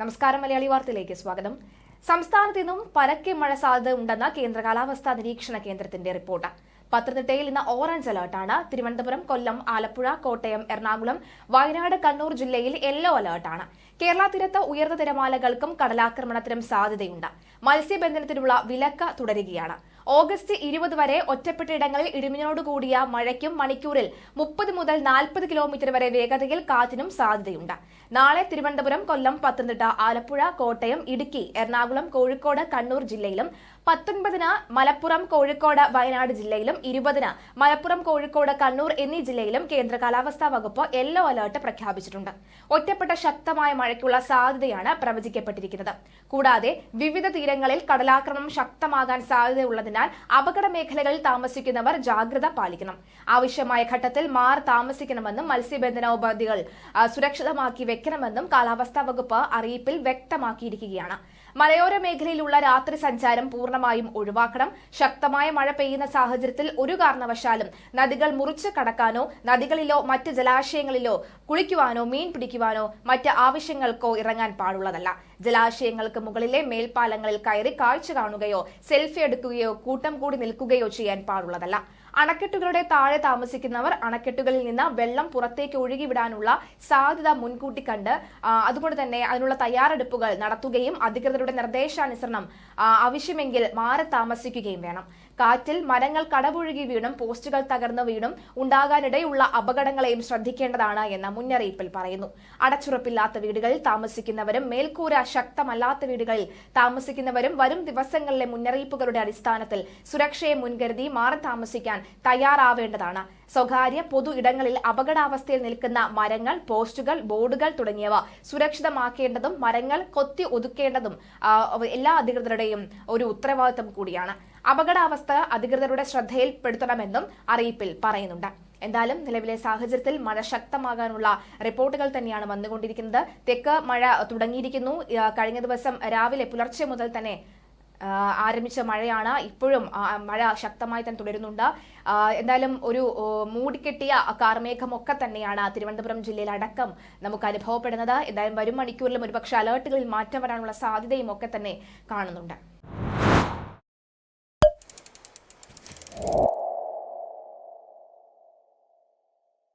നമസ്കാരം മലയാളി വാർത്തയിലേക്ക് സ്വാഗതം. സംസ്ഥാനത്ത് ഇന്നും പരക്കെ മഴ സാധ്യത ഉണ്ടെന്ന കേന്ദ്ര കാലാവസ്ഥാ നിരീക്ഷണ കേന്ദ്രത്തിന്റെ റിപ്പോർട്ട്. പത്തനംതിട്ടയിൽ ഇന്ന് ഓറഞ്ച് അലേർട്ടാണ് തിരുവനന്തപുരം കൊല്ലം ആലപ്പുഴ കോട്ടയം എറണാകുളം വയനാട് കണ്ണൂർ ജില്ലയിൽ യെല്ലോ അലേർട്ടാണ് കേരള തീരത്ത് ഉയർന്ന തിരമാലകൾക്കും കടലാക്രമണത്തിനും സാധ്യതയുണ്ട്. മത്സ്യബന്ധനത്തിനുള്ള വിലക്ക് തുടരുകയാണ്. ഓഗസ്റ്റ് ഇരുപത് വരെ ഒറ്റപ്പെട്ടയിടങ്ങളിൽ ഇടിമിന്നോടുകൂടിയ മഴയ്ക്കും മണിക്കൂറിൽ മുപ്പത് മുതൽ നാൽപ്പത് കിലോമീറ്റർ വരെ വേഗതയിൽ കാറ്റിനും സാധ്യതയുണ്ട്. നാളെ തിരുവനന്തപുരം കൊല്ലം പത്തനംതിട്ട ആലപ്പുഴ കോട്ടയം ഇടുക്കി എറണാകുളം കോഴിക്കോട് കണ്ണൂർ ജില്ലയിലും പത്തൊൻപതിന് മലപ്പുറം കോഴിക്കോട് വയനാട് ജില്ലയിലും ഇരുപതിന് മലപ്പുറം കോഴിക്കോട് കണ്ണൂർ എന്നീ ജില്ലയിലും കേന്ദ്ര കാലാവസ്ഥാ വകുപ്പ് യെല്ലോ അലർട്ട് പ്രഖ്യാപിച്ചിട്ടുണ്ട്. ഒറ്റപ്പെട്ട ശക്തമായ മഴയ്ക്കുള്ള സാധ്യതയാണ് പ്രവചിക്കപ്പെട്ടിരിക്കുന്നത്. കൂടാതെ വിവിധ തീരങ്ങളിൽ കടലാക്രമണം ശക്തമാകാൻ സാധ്യതയുള്ളതിനാൽ അപകട മേഖലകളിൽ താമസിക്കുന്നവർ ജാഗ്രത പാലിക്കണം. ആവശ്യമായ ഘട്ടത്തിൽ മാർ താമസിക്കണമെന്നും മത്സ്യബന്ധന ഉപാധികൾ സുരക്ഷിതമാക്കി വെക്കണമെന്നും കാലാവസ്ഥാ വകുപ്പ് അറിയിപ്പിൽ വ്യക്തമാക്കിയിരിക്കുകയാണ്. മലയോര മേഖലയിലുള്ള രാത്രി സഞ്ചാരം പൂർണമായും ഒഴിവാക്കണം. ശക്തമായ മഴ പെയ്യുന്ന സാഹചര്യത്തിൽ ഒരു കാരണവശാലും നദികൾ മുറിച്ചു കടക്കാനോ നദികളിലോ മറ്റ് ജലാശയങ്ങളിലോ കുളിക്കുവാനോ മീൻ പിടിക്കുവാനോ മറ്റ് ആവശ്യങ്ങൾക്കോ ഇറങ്ങാൻ പാടുള്ളതല്ല. ജലാശയങ്ങൾക്ക് മുകളിലെ മേൽപ്പാലങ്ങളിൽ കയറി കാഴ്ച കാണുകയോ സെൽഫി എടുക്കുകയോ കൂട്ടം കൂടി നിൽക്കുകയോ ചെയ്യാൻ പാടുള്ളതല്ല. അണക്കെട്ടുകളുടെ താഴെ താമസിക്കുന്നവർ അണക്കെട്ടുകളിൽ നിന്ന് വെള്ളം പുറത്തേക്ക് ഒഴുകിവിടാനുള്ള സാധ്യത മുൻകൂട്ടി കണ്ട് അതുകൊണ്ട് തന്നെ അതിനുള്ള തയ്യാറെടുപ്പുകൾ നടത്തുകയും അധികൃതരുടെ നിർദ്ദേശാനുസരണം ആവശ്യമെങ്കിൽ മാറി താമസിക്കുകയും വേണം. കാറ്റിൽ മരങ്ങൾ കടപുഴുകി വീണും പോസ്റ്റുകൾ തകർന്നു വീണും ഉണ്ടാകാനിടയുള്ള അപകടങ്ങളെയും ശ്രദ്ധിക്കേണ്ടതാണ് എന്ന മുന്നറിയിപ്പിൽ പറയുന്നു. അടച്ചുറപ്പില്ലാത്ത വീടുകളിൽ താമസിക്കുന്നവരും മേൽക്കൂര ശക്തമല്ലാത്ത വീടുകളിൽ താമസിക്കുന്നവരും വരും ദിവസങ്ങളിലെ മുന്നറിയിപ്പുകളുടെ അടിസ്ഥാനത്തിൽ സുരക്ഷയെ മുൻകരുതി മാറി താമസിക്കാൻ തയ്യാറാവേണ്ടതാണ്. സ്വകാര്യ പൊതു ഇടങ്ങളിൽ അപകടാവസ്ഥയിൽ നിൽക്കുന്ന മരങ്ങൾ പോസ്റ്റുകൾ ബോർഡുകൾ തുടങ്ങിയവ സുരക്ഷിതമാക്കേണ്ടതും മരങ്ങൾ കൊത്തി ഒതുക്കേണ്ടതും എല്ലാ അധികൃതരുടെയും ഒരു ഉത്തരവാദിത്തം കൂടിയാണ്. അപകടാവസ്ഥ അധികൃതരുടെ ശ്രദ്ധയിൽപ്പെടുത്തണമെന്നും അറിയിപ്പിൽ പറയുന്നുണ്ട്. എന്തായാലും നിലവിലെ സാഹചര്യത്തിൽ മഴ ശക്തമാകാനുള്ള റിപ്പോർട്ടുകൾ തന്നെയാണ് വന്നുകൊണ്ടിരിക്കുന്നത്. തെക്ക് മഴ തുടങ്ങിയിരിക്കുന്നു. കഴിഞ്ഞ ദിവസം രാവിലെ പുലർച്ചെ മുതൽ തന്നെ ആരംഭിച്ച മഴയാണ്. ഇപ്പോഴും മഴ ശക്തമായി തന്നെ തുടരുന്നുണ്ട്. എന്തായാലും ഒരു മൂടിക്കെട്ടിയ കാർമേഘമൊക്കെ തന്നെയാണ് തിരുവനന്തപുരം ജില്ലയിൽ അടക്കം നമുക്ക് അനുഭവപ്പെടുന്നത്. എന്തായാലും വരും മണിക്കൂറിലും ഒരുപക്ഷെ അലേർട്ടുകളിൽ മാറ്റം വരാനുള്ള സാധ്യതയും ഒക്കെ തന്നെ കാണുന്നുണ്ട്.